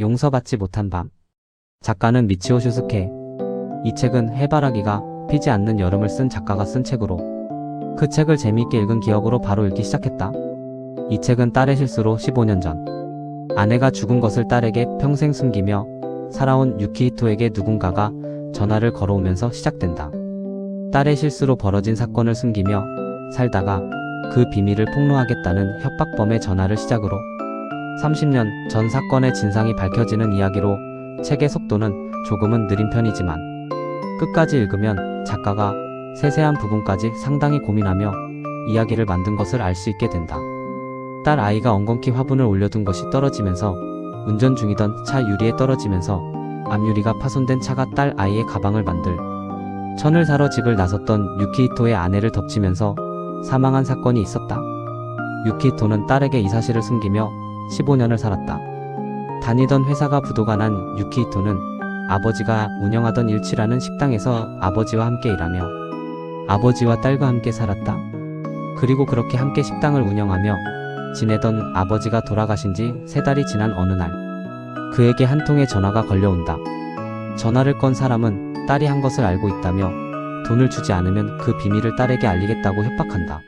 용서받지 못한 밤. 작가는 미치오 슈스케. 이 책은 해바라기가 피지 않는 여름을 쓴 작가가 쓴 책으로 그 책을 재미있게 읽은 기억으로 바로 읽기 시작했다. 이 책은 딸의 실수로 15년 전 아내가 죽은 것을 딸에게 평생 숨기며 살아온 유키히토에게 누군가가 전화를 걸어오면서 시작된다. 딸의 실수로 벌어진 사건을 숨기며 살다가 그 비밀을 폭로하겠다는 협박범의 전화를 시작으로 30년 전 사건의 진상이 밝혀지는 이야기로 책의 속도는 조금은 느린 편이지만 끝까지 읽으면 작가가 세세한 부분까지 상당히 고민하며 이야기를 만든 것을 알 수 있게 된다. 딸 아이가 엉겅퀴 화분을 올려둔 것이 떨어지면서 운전 중이던 차 유리에 떨어지면서 앞유리가 파손된 차가 딸 아이의 가방을 만들 천을 사러 집을 나섰던 유키히토의 아내를 덮치면서 사망한 사건이 있었다. 유키히토는 딸에게 이 사실을 숨기며 15년을 살았다. 다니던 회사가 부도가 난 유키히토는 아버지가 운영하던 일치라는 식당에서 아버지와 함께 일하며 아버지와 딸과 함께 살았다. 그리고 그렇게 함께 식당을 운영하며 지내던 아버지가 돌아가신 지 세 달이 지난 어느 날 그에게 한 통의 전화가 걸려온다. 전화를 건 사람은 딸이 한 것을 알고 있다며 돈을 주지 않으면 그 비밀을 딸에게 알리겠다고 협박한다.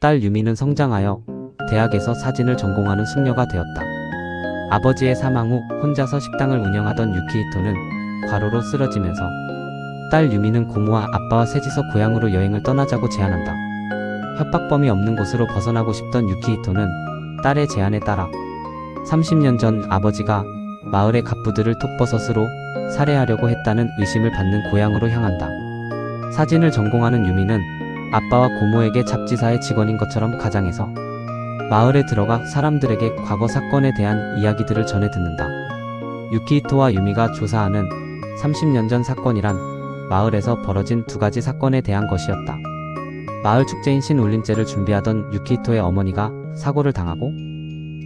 딸 유미는 성장하여 대학에서 사진을 전공하는 숙녀가 되었다. 아버지의 사망 후 혼자서 식당을 운영하던 유키히토는 과로로 쓰러지면서 딸 유미는 고모와 아빠와 셋이서 고향으로 여행을 떠나자고 제안한다. 협박범이 없는 곳으로 벗어나고 싶던 유키히토는 딸의 제안에 따라 30년 전 아버지가 마을의 갑부들을 톡버섯으로 살해하려고 했다는 의심을 받는 고향으로 향한다. 사진을 전공하는 유미는 아빠와 고모에게 잡지사의 직원인 것처럼 가장해서 마을에 들어가 사람들에게 과거 사건에 대한 이야기들을 전해 듣는다. 유키히토와 유미가 조사하는 30년 전 사건이란 마을에서 벌어진 두 가지 사건에 대한 것이었다. 마을 축제인 신울림제를 준비하던 유키히토의 어머니가 사고를 당하고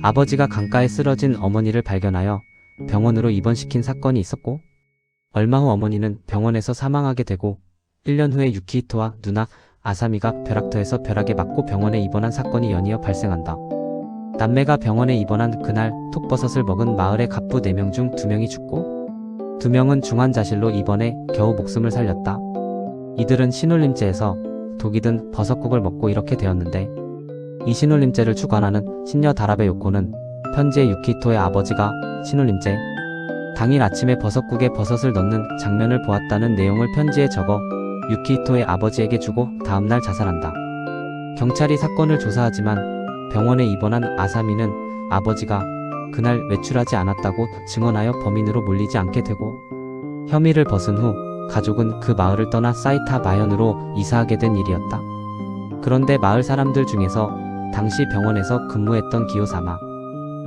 아버지가 강가에 쓰러진 어머니를 발견하여 병원으로 입원시킨 사건이 있었고 얼마 후 어머니는 병원에서 사망하게 되고 1년 후에 유키히토와 누나 아사미가 벼락터에서 벼락에 맞고 병원에 입원한 사건이 연이어 발생한다. 남매가 병원에 입원한 그날 톡버섯을 먹은 마을의 갑부 4명 중 2명이 죽고 2명은 중환자실로 입원해 겨우 목숨을 살렸다. 이들은 신울림제에서 독이 든 버섯국을 먹고 이렇게 되었는데 이 신울림제를 주관하는 신녀 다라베 요코는 편지에 유키토의 아버지가 신울림제 당일 아침에 버섯국에 버섯을 넣는 장면을 보았다는 내용을 편지에 적어 유키히토의 아버지에게 주고 다음날 자살한다. 경찰이 사건을 조사하지만 병원에 입원한 아사미는 아버지가 그날 외출하지 않았다고 증언하여 범인으로 몰리지 않게 되고 혐의를 벗은 후 가족은 그 마을을 떠나 사이타 마현으로 이사하게 된 일이었다. 그런데 마을 사람들 중에서 당시 병원에서 근무했던 기요사마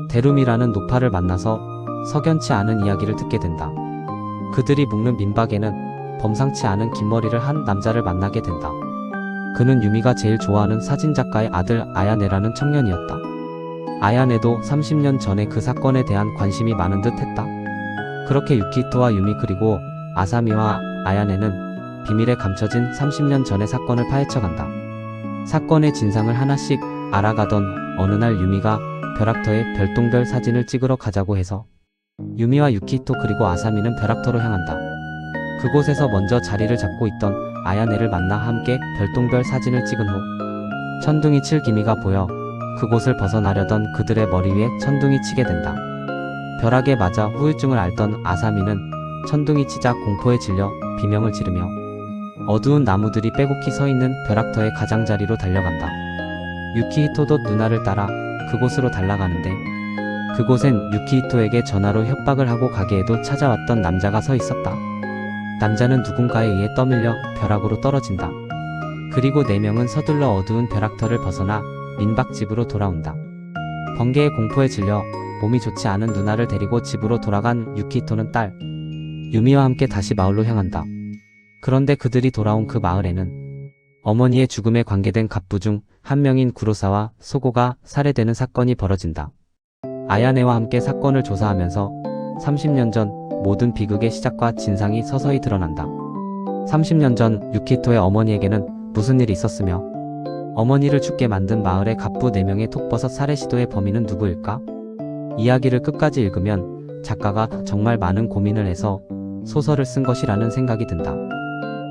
대룸이라는 노파를 만나서 석연치 않은 이야기를 듣게 된다. 그들이 묵는 민박에는 범상치 않은 긴 머리를 한 남자를 만나게 된다. 그는 유미가 제일 좋아하는 사진작가의 아들 아야네라는 청년이었다. 아야네도 30년 전에 그 사건에 대한 관심이 많은 듯 했다. 그렇게 유키토와 유미 그리고 아사미와 아야네는 비밀에 감춰진 30년 전의 사건을 파헤쳐간다. 사건의 진상을 하나씩 알아가던 어느 날 유미가 벼락터에 별똥별 사진을 찍으러 가자고 해서 유미와 유키토 그리고 아사미는 벼락터로 향한다. 그곳에서 먼저 자리를 잡고 있던 아야네를 만나 함께 별똥별 사진을 찍은 후 천둥이 칠 기미가 보여 그곳을 벗어나려던 그들의 머리 위에 천둥이 치게 된다. 벼락에 맞아 후유증을 앓던 아사미는 천둥이 치자 공포에 질려 비명을 지르며 어두운 나무들이 빼곡히 서 있는 벼락터의 가장자리로 달려간다. 유키히토도 누나를 따라 그곳으로 달라가는데 그곳엔 유키히토에게 전화로 협박을 하고 가게에도 찾아왔던 남자가 서 있었다. 남자는 누군가에 의해 떠밀려 벼락으로 떨어진다. 그리고 네 명은 서둘러 어두운 벼락터를 벗어나 민박집으로 돌아온다. 번개의 공포에 질려 몸이 좋지 않은 누나를 데리고 집으로 돌아간 유키토는 딸 유미와 함께 다시 마을로 향한다. 그런데 그들이 돌아온 그 마을에는 어머니의 죽음에 관계된 갑부 중 한 명인 구로사와 소고가 살해되는 사건이 벌어진다. 아야네와 함께 사건을 조사하면서 30년 전 모든 비극의 시작과 진상이 서서히 드러난다. 30년 전 유키토의 어머니에게는 무슨 일이 있었으며 어머니를 죽게 만든 마을의 갑부 4명의 톡버섯 살해 시도의 범인은 누구일까? 이야기를 끝까지 읽으면 작가가 정말 많은 고민을 해서 소설을 쓴 것이라는 생각이 든다.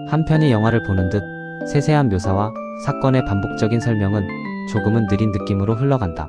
한편의 영화를 보는 듯 세세한 묘사와 사건의 반복적인 설명은 조금은 느린 느낌으로 흘러간다.